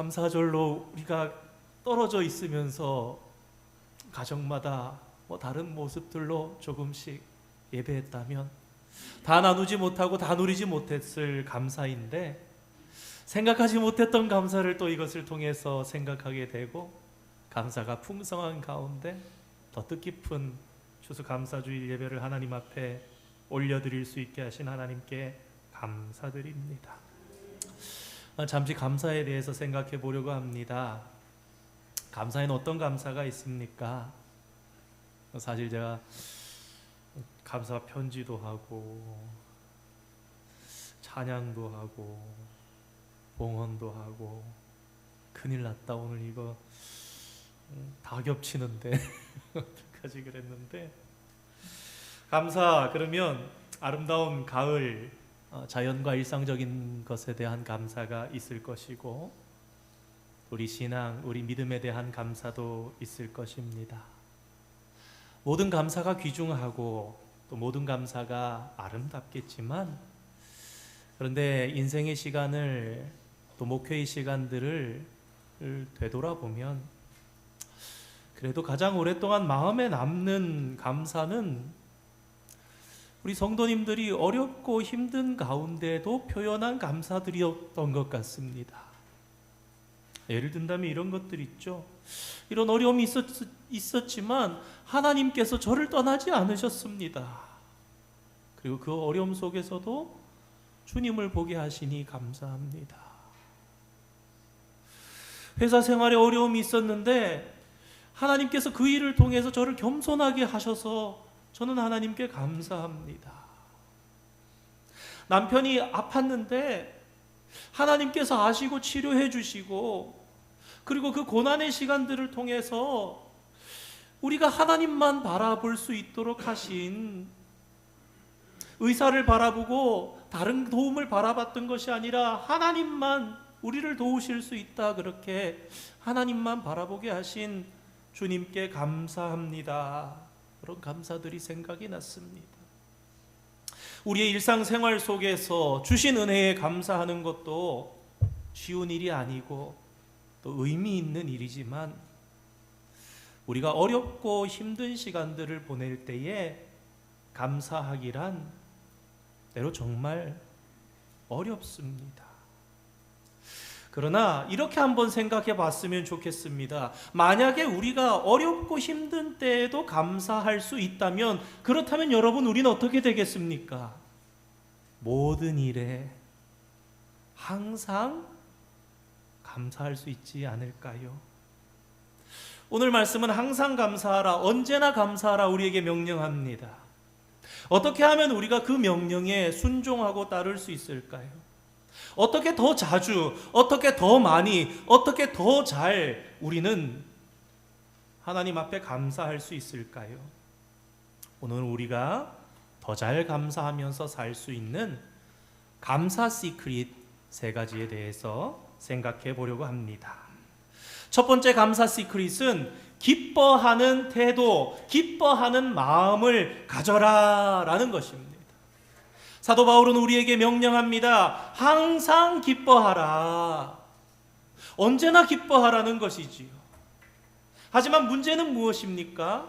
감사절로 우리가 떨어져 있으면서 가정마다 뭐 다른 모습들로 조금씩 예배했다면 다 나누지 못하고 다 누리지 못했을 감사인데 생각하지 못했던 감사를 또 이것을 통해서 생각하게 되고 감사가 풍성한 가운데 더 뜻깊은 추수 감사주일 예배를 하나님 앞에 올려드릴 수 있게 하신 하나님께 감사드립니다. 아, 잠시 감사에 대해서 생각해 보려고 합니다. 감사에는 어떤 감사가 있습니까? 사실 제가 감사 편지도 하고 찬양도 하고 봉헌도 하고 큰일 났다 오늘 이거 음, 다 겹치는데 어떡하지 그랬는데 감사 그러면 아름다운 가을 어, 자연과 일상적인 것에 대한 감사가 있을 것이고 우리 신앙, 우리 믿음에 대한 감사도 있을 것입니다. 모든 감사가 귀중하고 또 모든 감사가 아름답겠지만 그런데 인생의 시간을 또 목회의 시간들을 되돌아보면 그래도 가장 오랫동안 마음에 남는 감사는 우리 성도님들이 어렵고 힘든 가운데도 표현한 감사들이었던 것 같습니다. 예를 든다면 이런 것들 있죠. 이런 어려움이 있었, 있었지만 하나님께서 저를 떠나지 않으셨습니다. 그리고 그 어려움 속에서도 주님을 보게 하시니 감사합니다. 회사 생활에 어려움이 있었는데 하나님께서 그 일을 통해서 저를 겸손하게 하셔서 저는 하나님께 감사합니다. 남편이 아팠는데 하나님께서 아시고 치료해 주시고 그리고 그 고난의 시간들을 통해서 우리가 하나님만 바라볼 수 있도록 하신 의사를 바라보고 다른 도움을 바라봤던 것이 아니라 하나님만 우리를 도우실 수 있다 그렇게 하나님만 바라보게 하신 주님께 감사합니다. 그런 감사들이 생각이 났습니다. 우리의 일상생활 속에서 주신 은혜에 감사하는 것도 쉬운 일이 아니고 또 의미 있는 일이지만 우리가 어렵고 힘든 시간들을 보낼 때에 감사하기란 때로 정말 어렵습니다. 그러나 이렇게 한번 생각해 봤으면 좋겠습니다. 만약에 우리가 어렵고 힘든 때에도 감사할 수 있다면 그렇다면 여러분 우리는 어떻게 되겠습니까? 모든 일에 항상 감사할 수 있지 않을까요? 오늘 말씀은 항상 감사하라, 언제나 감사하라 우리에게 명령합니다. 어떻게 하면 우리가 그 명령에 순종하고 따를 수 있을까요? 어떻게 더 자주, 어떻게 더 많이, 어떻게 더 잘 우리는 하나님 앞에 감사할 수 있을까요? 오늘 우리가 더 잘 감사하면서 살 수 있는 감사 시크릿 세 가지에 대해서 생각해 보려고 합니다. 첫 번째 감사 시크릿은 기뻐하는 태도, 기뻐하는 마음을 가져라 라는 것입니다. 사도 바울은 우리에게 명령합니다. 항상 기뻐하라. 언제나 기뻐하라는 것이지요. 하지만 문제는 무엇입니까?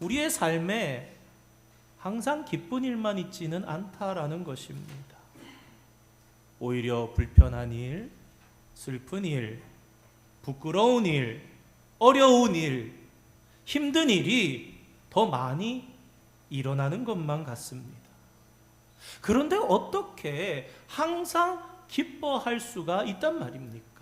우리의 삶에 항상 기쁜 일만 있지는 않다라는 것입니다. 오히려 불편한 일, 슬픈 일, 부끄러운 일, 어려운 일, 힘든 일이 더 많이 일어나는 것만 같습니다. 그런데 어떻게 항상 기뻐할 수가 있단 말입니까?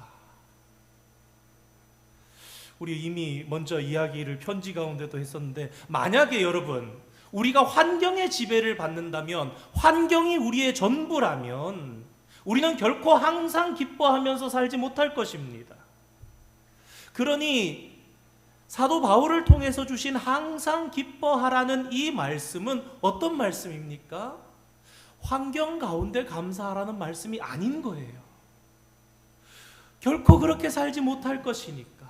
우리 이미 먼저 이야기를 편지 가운데도 했었는데 만약에 여러분 우리가 환경의 지배를 받는다면 환경이 우리의 전부라면 우리는 결코 항상 기뻐하면서 살지 못할 것입니다. 그러니 사도 바울을 통해서 주신 항상 기뻐하라는 이 말씀은 어떤 말씀입니까? 환경 가운데 감사하라는 말씀이 아닌 거예요. 결코 그렇게 살지 못할 것이니까.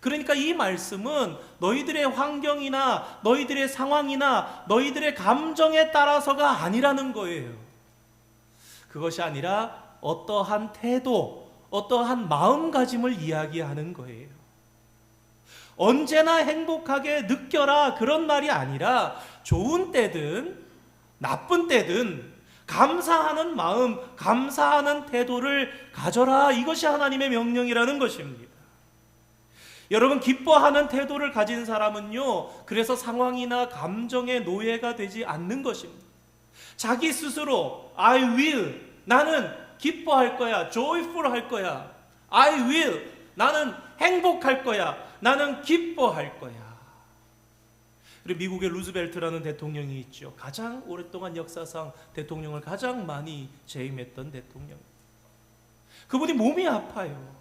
그러니까 이 말씀은 너희들의 환경이나 너희들의 상황이나 너희들의 감정에 따라서가 아니라는 거예요. 그것이 아니라 어떠한 태도, 어떠한 마음가짐을 이야기하는 거예요. 언제나 행복하게 느껴라 그런 말이 아니라 좋은 때든 나쁜 때든 감사하는 마음, 감사하는 태도를 가져라 이것이 하나님의 명령이라는 것입니다. 여러분 기뻐하는 태도를 가진 사람은요. 그래서 상황이나 감정의 노예가 되지 않는 것입니다. 자기 스스로 I will 나는 기뻐할 거야. joyful 할 거야. I will 나는 행복할 거야. 나는 기뻐할 거야. 그리고 미국의 루즈벨트라는 대통령이 있죠. 가장 오랫동안 역사상 대통령을 가장 많이 재임했던 대통령. 그분이 몸이 아파요.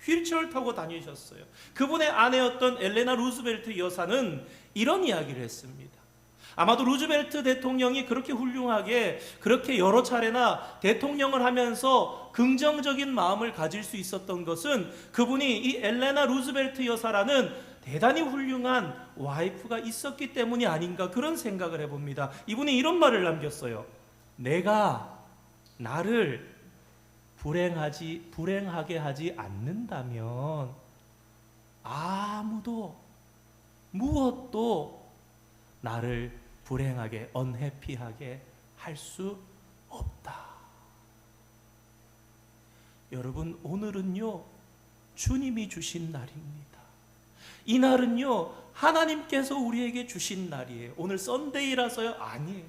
휠체어를 타고 다니셨어요. 그분의 아내였던 엘레나 루즈벨트 여사는 이런 이야기를 했습니다. 아마도 루즈벨트 대통령이 그렇게 훌륭하게 그렇게 여러 차례나 대통령을 하면서 긍정적인 마음을 가질 수 있었던 것은 그분이 이 엘레나 루즈벨트 여사라는 대단히 훌륭한 와이프가 있었기 때문이 아닌가 그런 생각을 해봅니다. 이분이 이런 말을 남겼어요. 내가 나를 불행하지 불행하게 하지 않는다면 아무도 무엇도 나를 불행하게 언해피하게 할 수 없다. 여러분 오늘은요 주님이 주신 날입니다. 이 날은요 하나님께서 우리에게 주신 날이에요. 오늘 썬데이라서요 아니에요.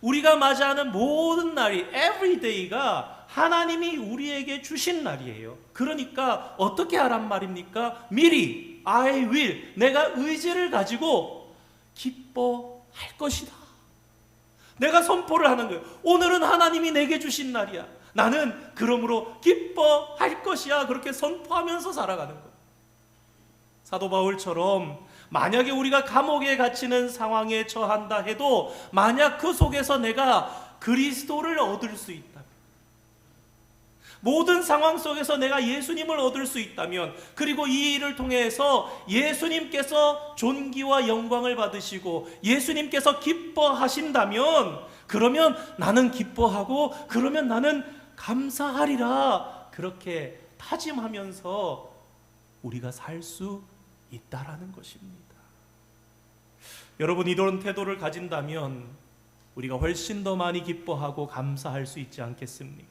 우리가 맞이하는 모든 날이 every day가 하나님이 우리에게 주신 날이에요. 그러니까 어떻게 하란 말입니까? 미리 I will 내가 의지를 가지고 기뻐할 것이다. 내가 선포를 하는 거예요. 오늘은 하나님이 내게 주신 날이야. 나는 그러므로 기뻐할 것이야. 그렇게 선포하면서 살아가는 거예요. 사도 바울처럼 만약에 우리가 감옥에 갇히는 상황에 처한다 해도 만약 그 속에서 내가 그리스도를 얻을 수 있다면 모든 상황 속에서 내가 예수님을 얻을 수 있다면 그리고 이 일을 통해서 예수님께서 존귀와 영광을 받으시고 예수님께서 기뻐하신다면 그러면 나는 기뻐하고 그러면 나는 감사하리라 그렇게 다짐하면서 우리가 살 수 있다라는 것입니다. 여러분 이런 태도를 가진다면 우리가 훨씬 더 많이 기뻐하고 감사할 수 있지 않겠습니까?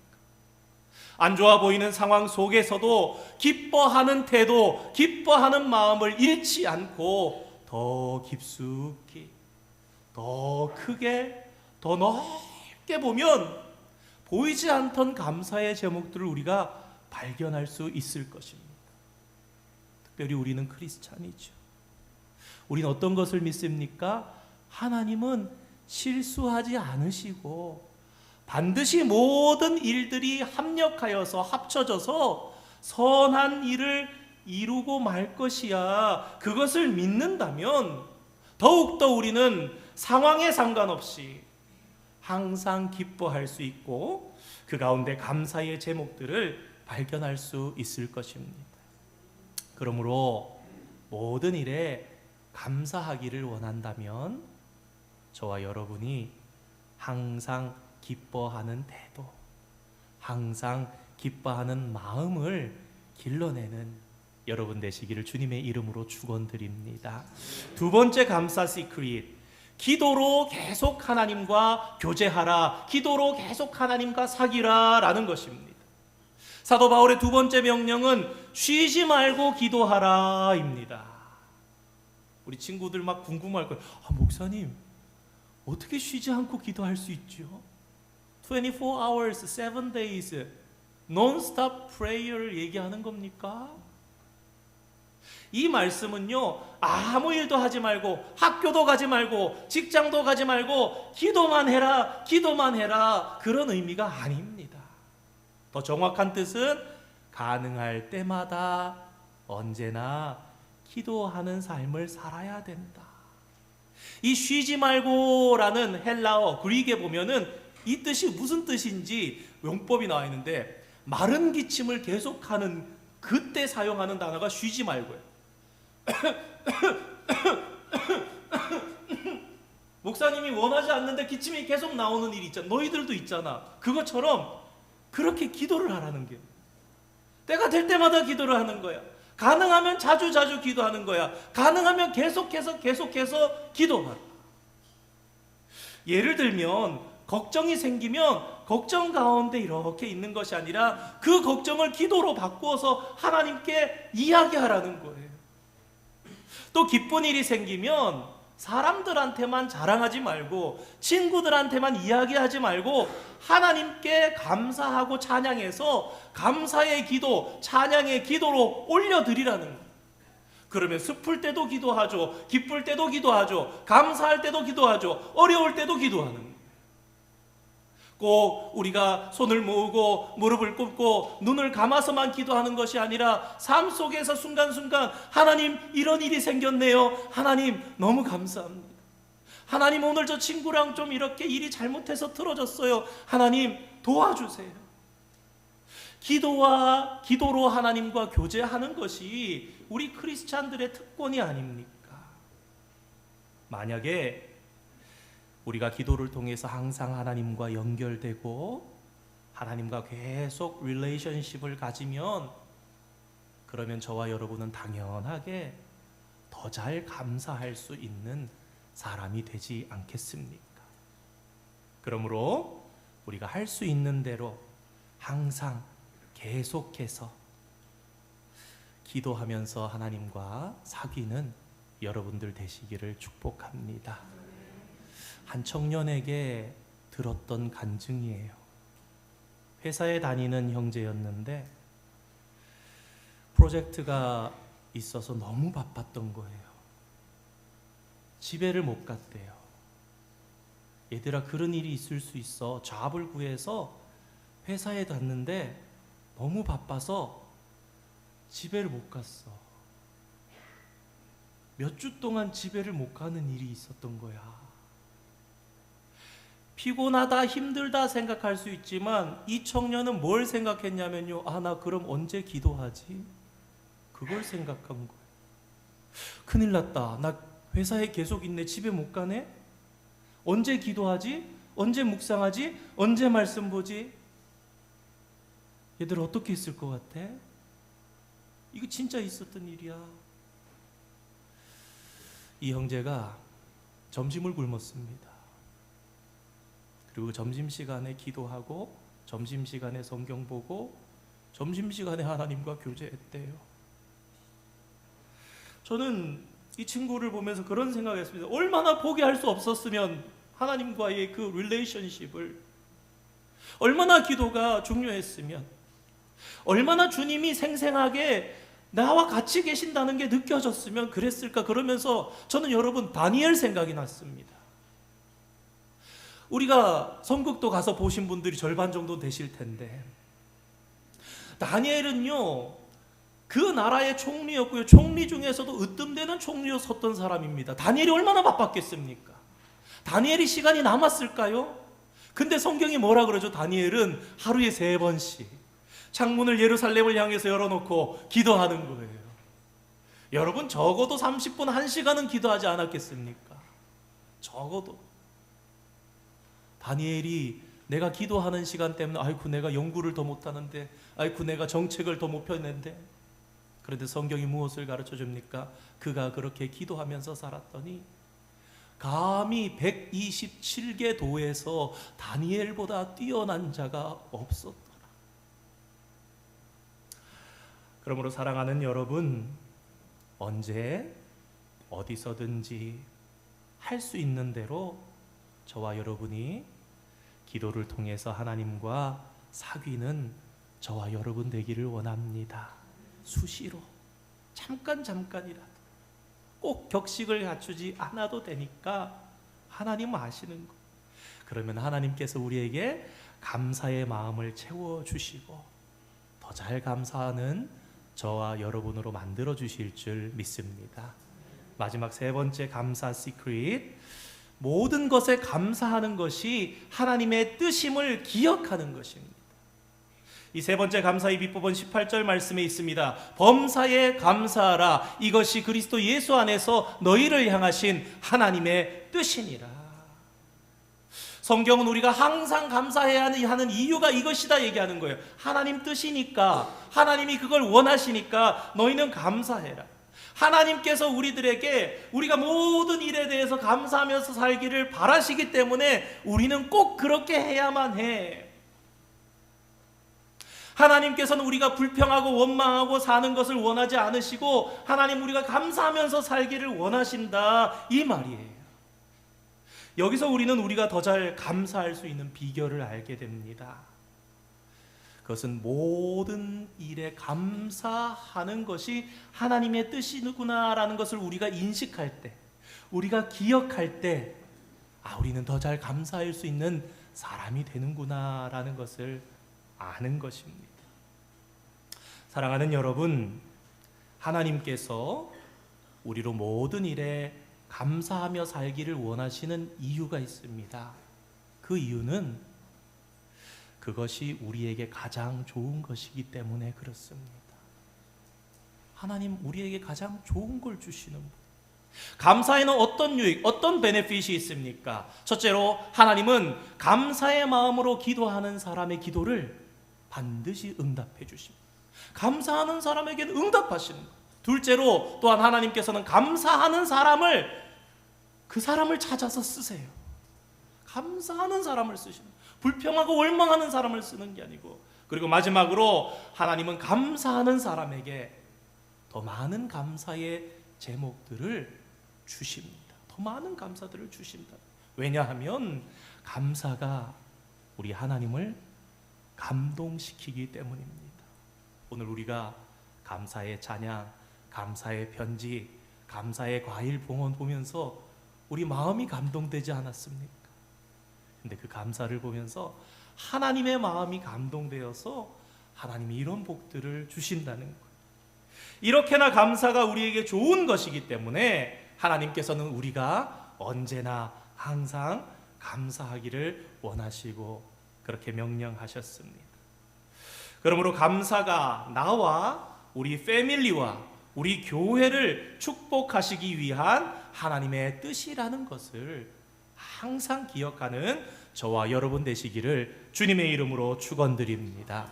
안 좋아 보이는 상황 속에서도 기뻐하는 태도, 기뻐하는 마음을 잃지 않고 더 깊숙이, 더 크게, 더 넓게 보면 보이지 않던 감사의 제목들을 우리가 발견할 수 있을 것입니다. 특별히 우리는 크리스찬이죠. 우리는 어떤 것을 믿습니까? 하나님은 실수하지 않으시고 반드시 모든 일들이 합력하여서 합쳐져서 선한 일을 이루고 말 것이야. 그것을 믿는다면 더욱더 우리는 상황에 상관없이 항상 기뻐할 수 있고 그 가운데 감사의 제목들을 발견할 수 있을 것입니다. 그러므로 모든 일에 감사하기를 원한다면 저와 여러분이 항상 기뻐하는 태도, 항상 기뻐하는 마음을 길러내는 여러분 되시기를 주님의 이름으로 축원드립니다. 두 번째 감사 시크릿. 기도로 계속 하나님과 교제하라. 기도로 계속 하나님과 사귀라라는 것입니다. 사도 바울의 두 번째 명령은 쉬지 말고 기도하라입니다. 우리 친구들 막 궁금할 거예요. 아, 목사님, 어떻게 쉬지 않고 기도할 수 있죠? 24 hours, 7 days, non-stop prayer를 얘기하는 겁니까? 이 말씀은요, 아무 일도 하지 말고, 학교도 가지 말고, 직장도 가지 말고, 기도만 해라, 기도만 해라, 그런 의미가 아닙니다. 더 정확한 뜻은 가능할 때마다 언제나 기도하는 삶을 살아야 된다. 이 쉬지 말고라는 헬라어 그리게 보면은 이 뜻이 무슨 뜻인지 용법이 나와 있는데 마른 기침을 계속하는 그때 사용하는 단어가 쉬지 말고요. 목사님이 원하지 않는데 기침이 계속 나오는 일이 있잖아. 너희들도 있잖아. 그것처럼 그렇게 기도를 하라는 게 때가 될 때마다 기도를 하는 거야. 가능하면 자주 자주 기도하는 거야. 가능하면 계속해서 계속해서 기도하라. 예를 들면 걱정이 생기면 걱정 가운데 이렇게 있는 것이 아니라 그 걱정을 기도로 바꾸어서 하나님께 이야기하라는 거예요. 또 기쁜 일이 생기면 사람들한테만 자랑하지 말고 친구들한테만 이야기하지 말고 하나님께 감사하고 찬양해서 감사의 기도, 찬양의 기도로 올려드리라는 거예요. 그러면 슬플 때도 기도하죠. 기쁠 때도 기도하죠. 감사할 때도 기도하죠. 어려울 때도 기도하는 거예요. 꼭 우리가 손을 모으고 무릎을 꿇고 눈을 감아서만 기도하는 것이 아니라 삶 속에서 순간순간 하나님 이런 일이 생겼네요. 하나님 너무 감사합니다. 하나님 오늘 저 친구랑 좀 이렇게 일이 잘못해서 틀어졌어요. 하나님 도와주세요. 기도와 기도로 하나님과 교제하는 것이 우리 크리스찬들의 특권이 아닙니까? 만약에 우리가 기도를 통해서 항상 하나님과 연결되고 하나님과 계속 릴레이션십을 가지면 그러면 저와 여러분은 당연하게 더 잘 감사할 수 있는 사람이 되지 않겠습니까? 그러므로 우리가 할 수 있는 대로 항상 계속해서 기도하면서 하나님과 사귀는 여러분들 되시기를 축복합니다. 한 청년에게 들었던 간증이에요. 회사에 다니는 형제였는데 프로젝트가 있어서 너무 바빴던 거예요. 집에를 못 갔대요. 얘들아 그런 일이 있을 수 있어. 잡을 구해서 회사에 갔는데 너무 바빠서 집에를 못 갔어. 몇 주 동안 집에를 못 가는 일이 있었던 거야. 피곤하다, 힘들다 생각할 수 있지만 이 청년은 뭘 생각했냐면요. 아, 나 그럼 언제 기도하지? 그걸 생각한 거예요. 큰일 났다. 나 회사에 계속 있네. 집에 못 가네? 언제 기도하지? 언제 묵상하지? 언제 말씀 보지? 얘들 어떻게 했을 것 같아? 이거 진짜 있었던 일이야. 이 형제가 점심을 굶었습니다. 그리고 점심 시간에 기도하고 점심 시간에 성경 보고 점심 시간에 하나님과 교제했대요. 저는 이 친구를 보면서 그런 생각했습니다. 얼마나 포기할 수 없었으면 하나님과의 그 릴레이션십을 얼마나 기도가 중요했으면 얼마나 주님이 생생하게 나와 같이 계신다는 게 느껴졌으면 그랬을까 그러면서 저는 여러분 다니엘 생각이 났습니다. 우리가 성국도 가서 보신 분들이 절반 정도 되실 텐데 다니엘은요 그 나라의 총리였고요 총리 중에서도 으뜸되는 총리로 섰던 사람입니다. 다니엘이 얼마나 바빴겠습니까? 다니엘이 시간이 남았을까요? 근데 성경이 뭐라 그러죠? 다니엘은 하루에 세 번씩 창문을 예루살렘을 향해서 열어놓고 기도하는 거예요. 여러분 적어도 30분 1시간은 기도하지 않았겠습니까? 적어도 다니엘이 내가 기도하는 시간 때문에 아이고 내가 연구를 더 못하는데 아이고 내가 정책을 더 못 펴냈는데 그런데 성경이 무엇을 가르쳐 줍니까? 그가 그렇게 기도하면서 살았더니 감히 127개 도에서 다니엘보다 뛰어난 자가 없었더라. 그러므로 사랑하는 여러분 언제 어디서든지 할 수 있는 대로 저와 여러분이 기도를 통해서 하나님과 사귀는 저와 여러분 되기를 원합니다. 수시로 잠깐 잠깐이라도 꼭 격식을 갖추지 않아도 되니까 하나님 아시는 거. 그러면 하나님께서 우리에게 감사의 마음을 채워 주시고 더 잘 감사하는 저와 여러분으로 만들어 주실 줄 믿습니다. 마지막 세 번째 감사 시크릿 모든 것에 감사하는 것이 하나님의 뜻임을 기억하는 것입니다. 이 세 번째 감사의 비법은 18절 말씀에 있습니다. 범사에 감사하라. 이것이 그리스도 예수 안에서 너희를 향하신 하나님의 뜻이니라. 성경은 우리가 항상 감사해야 하는 이유가 이것이다 얘기하는 거예요. 하나님 뜻이니까, 하나님이 그걸 원하시니까 너희는 감사해라. 하나님께서 우리들에게 우리가 모든 일에 대해서 감사하면서 살기를 바라시기 때문에 우리는 꼭 그렇게 해야만 해. 하나님께서는 우리가 불평하고 원망하고 사는 것을 원하지 않으시고 하나님 우리가 감사하면서 살기를 원하신다 이 말이에요. 여기서 우리는 우리가 더 잘 감사할 수 있는 비결을 알게 됩니다. 그것은 모든 일에 감사하는 것이 하나님의 뜻이구나라는 것을 우리가 인식할 때, 우리가 기억할 때, 아, 우리는 더 잘 감사할 수 있는 사람이 되는구나라는 것을 아는 것입니다. 사랑하는 여러분, 하나님께서 우리로 모든 일에 감사하며 살기를 원하시는 이유가 있습니다. 그 이유는 그것이 우리에게 가장 좋은 것이기 때문에 그렇습니다. 하나님 우리에게 가장 좋은 걸 주시는 분. 감사에는 어떤 유익, 어떤 베네핏이 있습니까? 첫째로 하나님은 감사의 마음으로 기도하는 사람의 기도를 반드시 응답해 주십니다. 감사하는 사람에게는 응답하시는 것. 둘째로 또한 하나님께서는 감사하는 사람을 그 사람을 찾아서 쓰세요. 감사하는 사람을 쓰시는 불평하고 원망하는 사람을 쓰는 게 아니고 그리고 마지막으로 하나님은 감사하는 사람에게 더 많은 감사의 제목들을 주십니다. 더 많은 감사들을 주신다. 왜냐하면 감사가 우리 하나님을 감동시키기 때문입니다. 오늘 우리가 감사의 찬양, 감사의 편지, 감사의 과일 봉헌 보면서 우리 마음이 감동되지 않았습니까? 근데 그 감사를 보면서 하나님의 마음이 감동되어서 하나님이 이런 복들을 주신다는 거예요. 이렇게나 감사가 우리에게 좋은 것이기 때문에 하나님께서는 우리가 언제나 항상 감사하기를 원하시고 그렇게 명령하셨습니다. 그러므로 감사가 나와 우리 패밀리와 우리 교회를 축복하시기 위한 하나님의 뜻이라는 것을 항상 기억하는 저와 여러분 되시기를 주님의 이름으로 축원드립니다.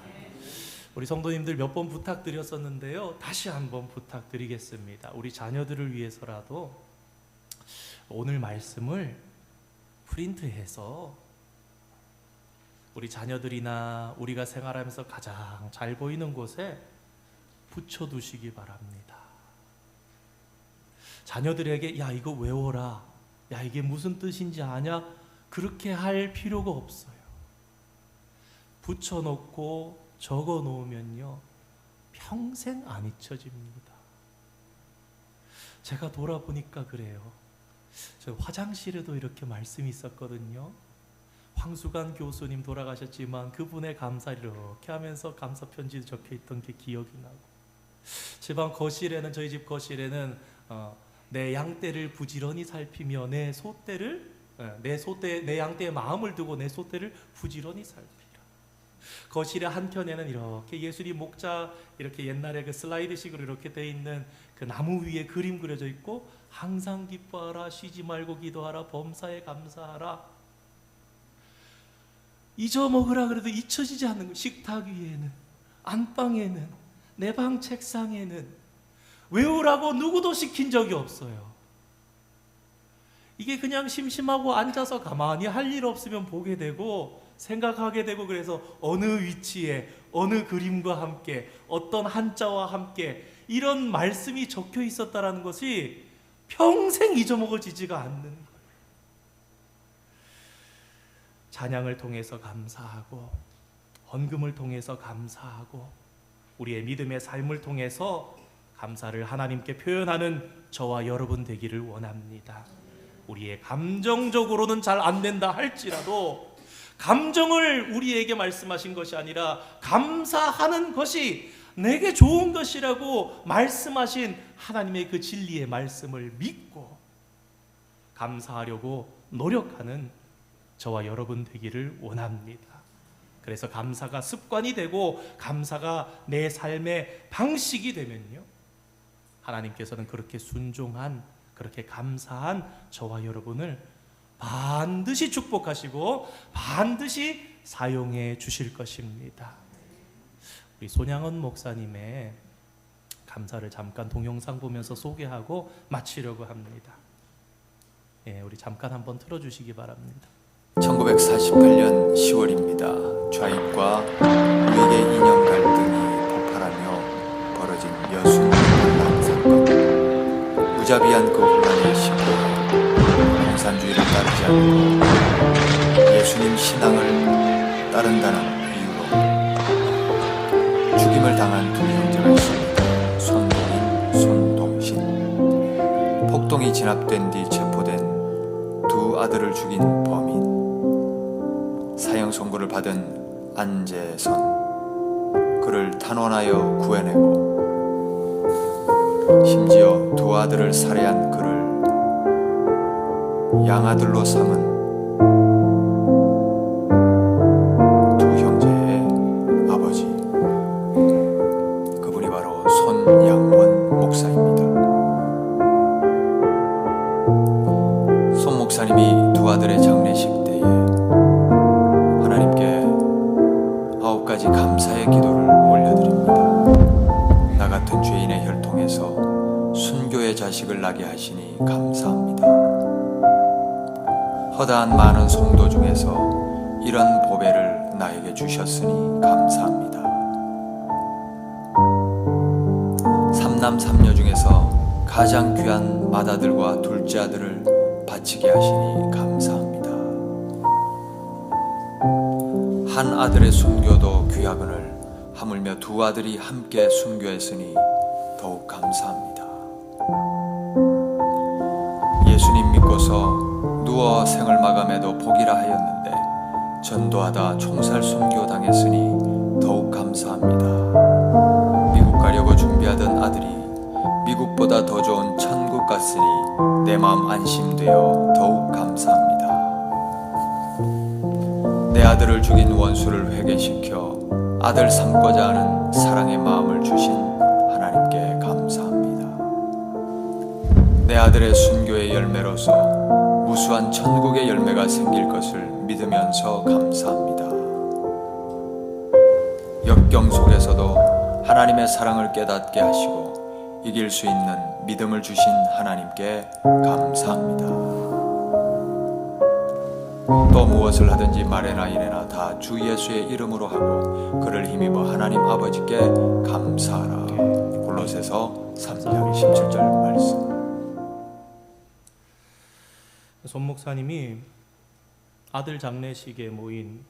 우리 성도님들 몇 번 부탁드렸었는데요. 다시 한번 부탁드리겠습니다. 우리 자녀들을 위해서라도 오늘 말씀을 프린트해서 우리 자녀들이나 우리가 생활하면서 가장 잘 보이는 곳에 붙여두시기 바랍니다. 자녀들에게 야 이거 외워라. 야 이게 무슨 뜻인지 아냐? 그렇게 할 필요가 없어요. 붙여놓고 적어 놓으면요 평생 안 잊혀집니다. 제가 돌아보니까 그래요. 저 화장실에도 이렇게 말씀이 있었거든요. 황수관 교수님 돌아가셨지만 그분의 감사를 이렇게 하면서 감사 편지 적혀 있던 게 기억이 나고 집안 거실에는 저희 집 거실에는 어, 내 양떼를 부지런히 살피며 내 소떼를 어, 내 소떼 내 양떼의 마음을 두고 내 소떼를 부지런히 살피라. 거실의 한 켠에는 이렇게 예수님 목자 이렇게 옛날에 그 슬라이드식으로 이렇게 돼 있는 그 나무 위에 그림 그려져 있고 항상 기뻐하라 쉬지 말고 기도하라 범사에 감사하라 잊어먹으라 그래도 잊혀지지 않는 거 식탁 위에는 안방에는 내 방 책상에는 외우라고 누구도 시킨 적이 없어요. 이게 그냥 심심하고 앉아서 가만히 할 일 없으면 보게 되고 생각하게 되고 그래서 어느 위치에 어느 그림과 함께 어떤 한자와 함께 이런 말씀이 적혀 있었다라는 것이 평생 잊어먹어지지가 않는. 찬양을 통해서 감사하고 헌금을 통해서 감사하고 우리의 믿음의 삶을 통해서 감사를 하나님께 표현하는 저와 여러분 되기를 원합니다. 우리의 감정적으로는 잘 안 된다 할지라도 감정을 우리에게 말씀하신 것이 아니라 감사하는 것이 내게 좋은 것이라고 말씀하신 하나님의 그 진리의 말씀을 믿고 감사하려고 노력하는 저와 여러분 되기를 원합니다. 그래서 감사가 습관이 되고 감사가 내 삶의 방식이 되면요. 하나님께서는 그렇게 순종한 그렇게 감사한 저와 여러분을 반드시 축복하시고 반드시 사용해 주실 것입니다. 우리 손양원 목사님의 감사를 잠깐 동영상 보면서 소개하고 마치려고 합니다. 예, 우리 잠깐 한번 틀어 주시기 바랍니다. 1948년 10월입니다. 좌익과 우익의 이념 갈등이 폭발하며 벌어진 여순. 무자비한 그 시기에 공산주의를 따르지 않고 예수님 신앙을 따른다는 이유로 죽임을 당한 두 형제가 있습니다. 손동인, 손동신. 폭동이 진압된 뒤 체포된 두 아들을 죽인 범인. 사형 선고를 받은 안재선 그를 탄원하여 구해내고 심지어 두 아들을 살해한 그를 양아들로 삼은 성도 중에서 이런 보배를 나에게 주셨으니 감사합니다. 삼남 삼녀 중에서 가장 귀한 맏아들과 둘째 아들을 바치게 하시니 감사합니다. 한 아들의 순교도 귀하거늘 하물며 두 아들이 함께 순교했으니 더욱 감사합니다. 생을 마감해도 복이라 하였는데 전도하다 총살 순교 당했으니 더욱 감사합니다. 미국 가려고 준비하던 아들이 미국보다 더 좋은 천국 갔으니 내 마음 안심되어 더욱 감사합니다. 내 아들을 죽인 원수를 회개시켜 아들 삼고자 하는 사랑의 마음을 주신 하나님께 감사합니다. 내 아들의 순교의 열매로서 무수한 천국의 열매가 생길 것을 믿으면서 감사합니다. 역경 속에서도 하나님의 사랑을 깨닫게 하시고 이길 수 있는 믿음을 주신 하나님께 감사합니다. 또 무엇을 하든지 말해나 이래나 다 주 예수의 이름으로 하고 그를 힘입어 하나님 아버지께 감사하라. 골로새서 3장 17절 말씀. 손 목사님이 아들 장례식에 모인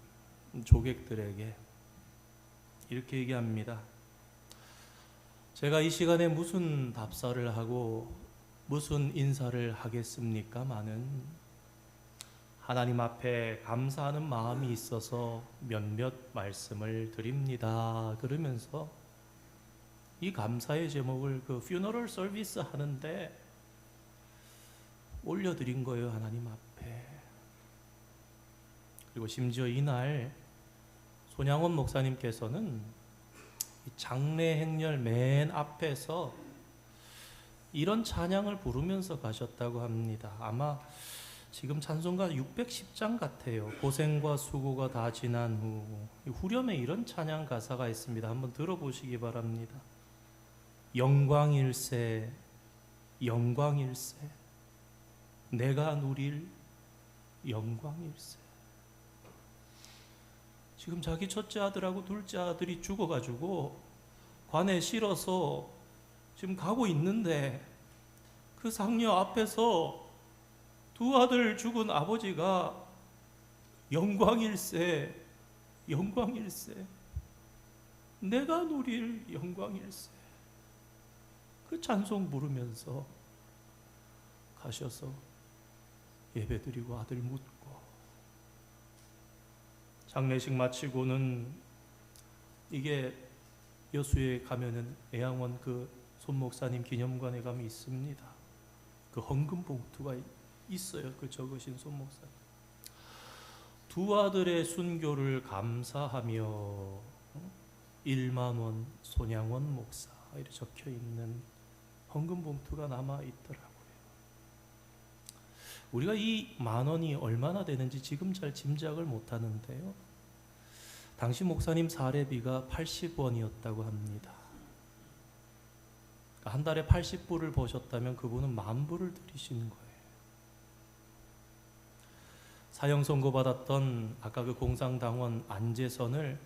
조객들에게 이렇게 얘기합니다. 제가 이 시간에 무슨 답사를 하고 무슨 인사를 하겠습니까마는 하나님 앞에 감사하는 마음이 있어서 몇몇 말씀을 드립니다. 그러면서 이 감사의 제목을 그 퓨너럴 서비스 하는데 올려드린 거예요 하나님 앞에. 그리고 심지어 이날 손양원 목사님께서는 이 장례 행렬 맨 앞에서 이런 찬양을 부르면서 가셨다고 합니다. 아마 지금 찬송가 610장 같아요. 고생과 수고가 다 지난 후이 후렴에 이런 찬양 가사가 있습니다. 한번 들어보시기 바랍니다. 영광일세 영광일세 내가 누릴 영광일세. 지금 자기 첫째 아들하고 둘째 아들이 죽어가지고 관에 실어서 지금 가고 있는데 그 상녀 앞에서 두 아들 죽은 아버지가 영광일세, 영광일세, 내가 누릴 영광일세. 그 찬송 부르면서 가셔서 예배드리고 아들 묻고 장례식 마치고는 이게 여수에 가면은 애양원 그 손목사님 기념관에 가면 있습니다. 그 헌금 봉투가 있어요. 그 적으신 손목사님. 두 아들의 순교를 감사하며 1만 원 손양원 목사 이렇게 적혀 있는 헌금 봉투가 남아 있더라고요. 우리가 이 만 원이 얼마나 되는지 지금 잘 짐작을 못 하는데요. 당시 목사님 사례비가 80원이었다고 합니다. 한 달에 80불을 버셨다면 그분은 만 불을 들이시는 거예요. 사형 선고 받았던 아까 그 공상당원 안재선을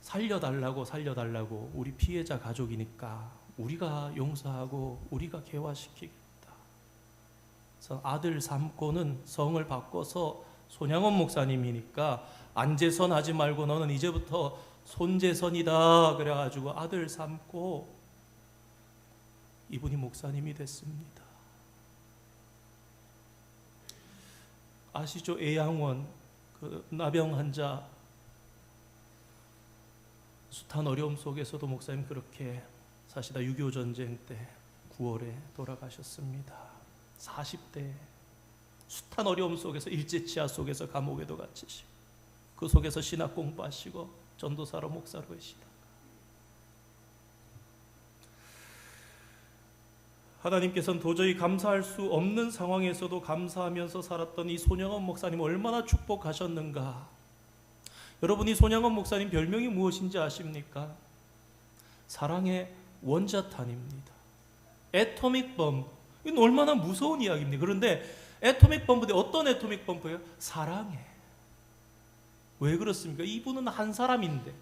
살려달라고 살려달라고 우리 피해자 가족이니까 우리가 용서하고 우리가 개화시키겠다. 아들 삼고는 성을 바꿔서 손양원 목사님이니까 안재선 하지 말고 너는 이제부터 손재선이다 그래가지고 아들 삼고 이분이 목사님이 됐습니다. 아시죠? 애양원 그 나병 환자 숱한 어려움 속에서도 목사님 그렇게 사시다 6.25 전쟁 때 9월에 돌아가셨습니다. 40대 숱한 어려움 속에서 일제치하 속에서 감옥에도 갇히시고 그 속에서 신학 공부하시고 전도사로 목사로 계시다. 하나님께서는 도저히 감사할 수 없는 상황에서도 감사하면서 살았던 이 손영원 목사님 얼마나 축복하셨는가. 여러분 이 손영원 목사님 별명이 무엇인지 아십니까? 사랑의 원자탄입니다. 애토믹 범브. 이건 얼마나 무서운 이야기입니다. 그런데 애토믹 범브인데 어떤 애토믹 범브예요? 사랑해. 왜 그렇습니까? 이분은 한 사람인데.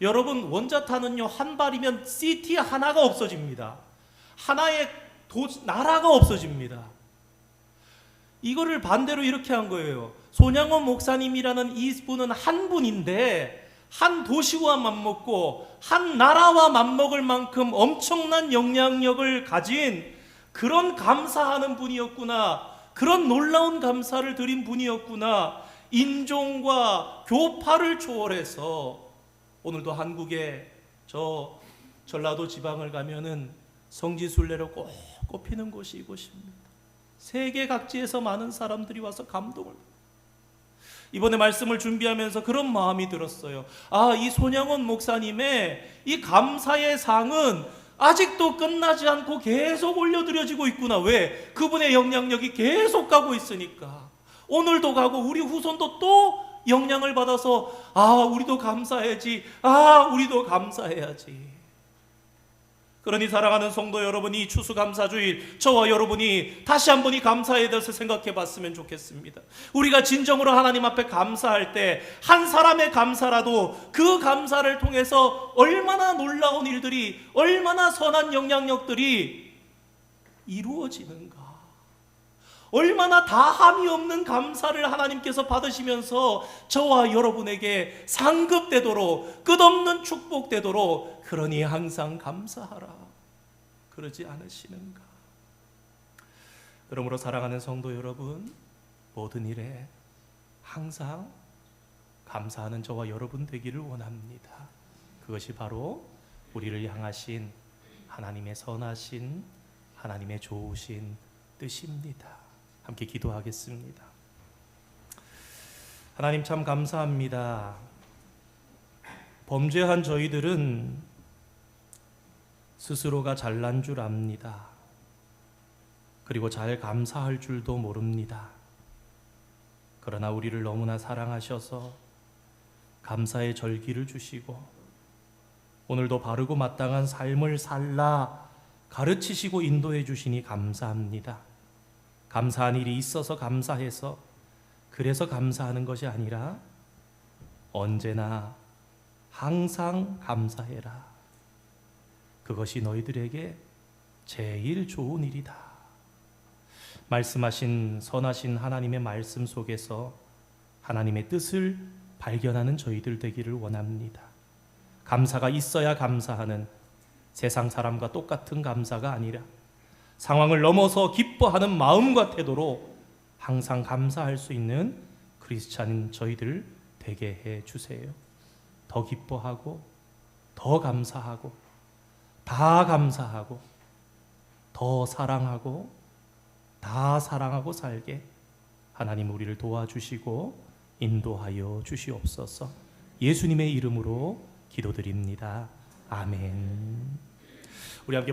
여러분 원자탄은요 한 발이면 시티 하나가 없어집니다. 하나의 도, 나라가 없어집니다. 이거를 반대로 이렇게 한 거예요. 손양원 목사님이라는 이 분은 한 분인데 한 도시와 맞먹고 한 나라와 맞먹을 만큼 엄청난 영향력을 가진 그런 감사하는 분이었구나. 그런 놀라운 감사를 드린 분이었구나. 인종과 교파를 초월해서 오늘도 한국에 저 전라도 지방을 가면은 성지순례로 꼭 꼽히는 곳이 이곳입니다. 세계 각지에서 많은 사람들이 와서 감동을 이번에 말씀을 준비하면서 그런 마음이 들었어요. 아, 이 손양원 목사님의 이 감사의 상은 아직도 끝나지 않고 계속 올려드려지고 있구나. 왜? 그분의 영향력이 계속 가고 있으니까. 오늘도 가고 우리 후손도 또 영향을 받아서 아, 우리도 감사해야지. 아, 우리도 감사해야지. 그러니 사랑하는 성도 여러분이 추수감사주일 저와 여러분이 다시 한번 이 감사에 대해서 생각해 봤으면 좋겠습니다. 우리가 진정으로 하나님 앞에 감사할 때 한 사람의 감사라도 그 감사를 통해서 얼마나 놀라운 일들이 얼마나 선한 영향력들이 이루어지는가. 얼마나 다함이 없는 감사를 하나님께서 받으시면서 저와 여러분에게 상급되도록 끝없는 축복되도록 그러니 항상 감사하라. 그러지 않으시는가? 그러므로 사랑하는 성도 여러분, 모든 일에 항상 감사하는 저와 여러분 되기를 원합니다. 그것이 바로 우리를 향하신 하나님의 선하신 하나님의 좋으신 뜻입니다. 함께 기도하겠습니다. 하나님 참 감사합니다. 범죄한 저희들은 스스로가 잘난 줄 압니다. 그리고 잘 감사할 줄도 모릅니다. 그러나 우리를 너무나 사랑하셔서 감사의 절기를 주시고 오늘도 바르고 마땅한 삶을 살라 가르치시고 인도해 주시니 감사합니다. 감사한 일이 있어서 감사해서 그래서 감사하는 것이 아니라 언제나 항상 감사해라. 그것이 너희들에게 제일 좋은 일이다. 말씀하신 선하신 하나님의 말씀 속에서 하나님의 뜻을 발견하는 저희들 되기를 원합니다. 감사가 있어야 감사하는 세상 사람과 똑같은 감사가 아니라 상황을 넘어서 기뻐하는 마음과 태도로 항상 감사할 수 있는 크리스찬인 저희들 되게 해 주세요. 더 기뻐하고 더 감사하고 다 감사하고 더 사랑하고 다 사랑하고 살게 하나님 우리를 도와주시고 인도하여 주시옵소서. 예수님의 이름으로 기도드립니다. 아멘. 우리 함께